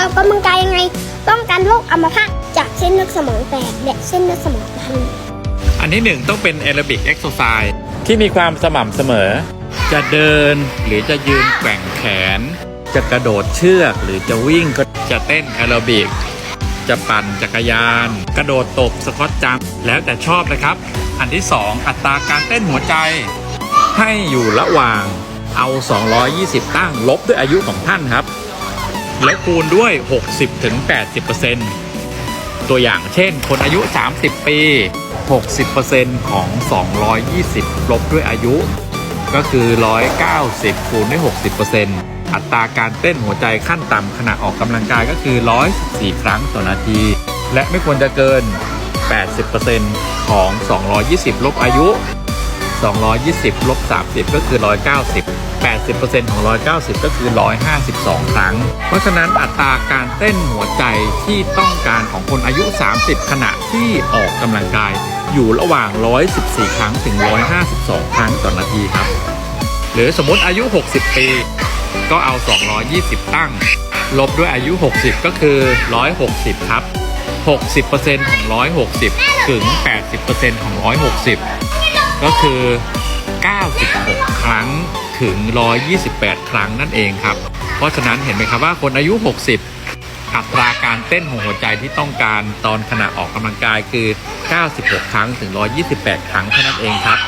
ออกกำลังกายยังไง ป้องกันโรคอัมพาตจากเส้นเลือดสมองแตกและเส้นเลือดสมองตันอันที่หนึ่งต้องเป็นแอโรบิกเอ็กซ์ไซส์ที่มีความสม่ำเสมอ จะเดินหรือจะยืนแกว่งแขน จะกระโดดเชือกหรือจะวิ่งก็จะเต้นแอโรบิกจะปั่นจักรยาน กระโดดตบสควอตจัมแล้วแต่ชอบนะครับ อันที่ 2 อัตราการเต้นหัวใจ ให้อยู่ระหว่างเอา 220 ตั้งลบด้วยอายุของท่านครับ และคูณด้วย 60-80%ตัวอย่างเช่น คนอายุ 30 ปี 60%ของ 220 ลบด้วยอายุ ก็คือ 190 คูณด้วย 60%อัตราการเต้นหัวใจขั้นต่ำขณะออกกำลังกายก็คือ 114 ครั้งต่อนาที และไม่ควรจะเกิน 80%ของ 220 ลบอายุ 220 ลบ 30 ก็คือ 190 80%ของ 190 ก็คือ 152 ครั้ง เพราะฉะนั้นอัตราการเต้นหัวใจที่ต้องการของคนอายุ 30 ขณะที่ออกกำลังกาย อยู่ระหว่าง 114 ครั้งถึง 152 ครั้งต่อนาทีครับ หรือสมมติอายุ 60 ปี ก็เอา 220 ตั้ง ลบด้วยอายุ 60 ก็คือ 160 ครับ 60%ของ 160 ถึง 80%ของ 160 ก็คือ 96 ครั้ง ถึง 128 ครั้งนั่นเองครับ เพราะฉะนั้นเห็นไหมครับว่าคนอายุ 60 อัตราการเต้นของหัวใจที่ต้องการตอนขณะออกกำลังกายคือ 96 ครั้งถึง 128 ครั้งเท่านั้นเองครับ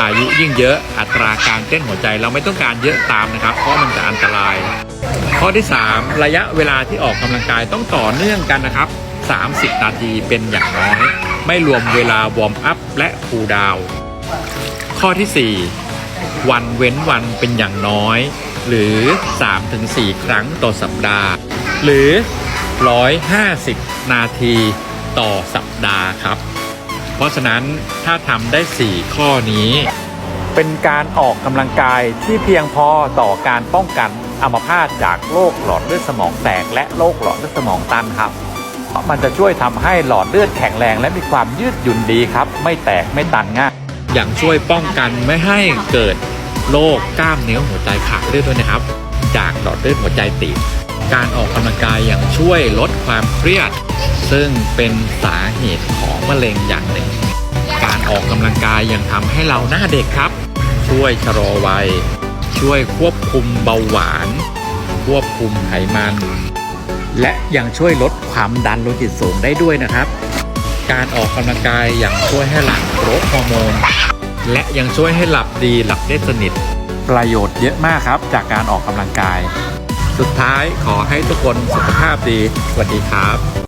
อายุยิ่งเยอะอัตราการเต้นหัวใจเราไม่ต้องการเยอะตามนะครับ เพราะมันจะอันตราย ข้อที่ 3 ระยะเวลาที่ออกกำลังกายต้องต่อเนื่องกันนะครับ 30 นาทีเป็นอย่างน้อย ไม่รวมเวลาวอร์มอัพและคูลดาวน์ข้อที่ 4 วันเว้นวันเป็นอย่างน้อย หรือ 3-4 ครั้งต่อสัปดาห์ หรือ 150 นาทีต่อสัปดาห์ครับ เพราะฉะนั้นถ้าทำได้ 4 ข้อนี้ เป็นการออกกำลังกายที่เพียงพอต่อการป้องกันอัมพาตจากโรคหลอดเลือดสมองแตก และโรคหลอดเลือดสมองตันครับเพราะมันจะช่วยทำให้หลอดเลือดแข็งแรงและมีความยืดหยุ่นดีครับ ไม่แตกไม่ตันง่าย อย่างช่วยป้องกันไม่ให้เกิดโรคกล้ามเนื้อหัวใจขาดเลือดด้วยนะครับ จากหลอดเลือดหัวใจตีบการออกกำลังกายยังช่วยลดความเครียด ซึ่งเป็นสาเหตุของมะเร็งอย่างหนึ่ง การออกกำลังกายยังทำให้เราหน้าเด็กครับ ช่วยชะลอวัย ช่วยควบคุมเบาหวาน ควบคุมไขมัน และยังช่วยลดความดันโลหิตสูงได้ด้วยนะครับ การออกกำลังกายอย่างช่วยให้หลั่งโกรทฮอร์โมน และยังช่วยให้หลับดีหลับได้สนิท ประโยชน์เยอะมากครับจากการออกกำลังกาย สุดท้ายขอให้ทุกคนสุขภาพดี สวัสดีครับ